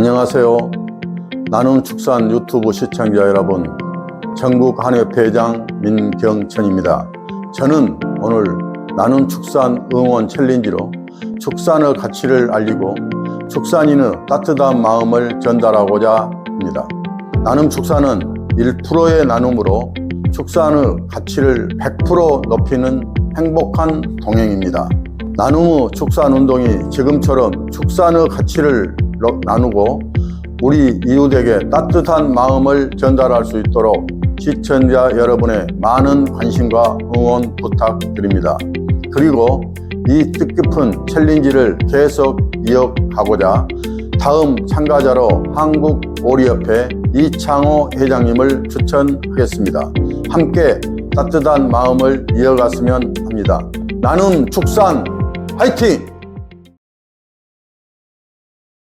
안녕하세요. 나눔 축산 유튜브 시청자 여러분, 전국 한의회장 민경천입니다. 저는 오늘 나눔 축산 응원 챌린지로 축산의 가치를 알리고 축산인의 따뜻한 마음을 전달하고자 합니다. 나눔 축산은 1%의 나눔으로 축산의 가치를 100% 높이는 행복한 동행입니다. 나눔 후 축산 운동이 지금처럼 축산의 가치를 러- 나누고 우리 이웃에게 따뜻한 마음을 전달할 수 있도록 시청자 여러분의 많은 관심과 응원 부탁드립니다. 그리고 이 뜻깊은 챌린지를 계속 이어가고자 다음 참가자로 한국오리협회 이창호 회장님을 추천하겠습니다. 함께 따뜻한 마음을 이어갔으면 합니다. 나눔 축산 화이팅!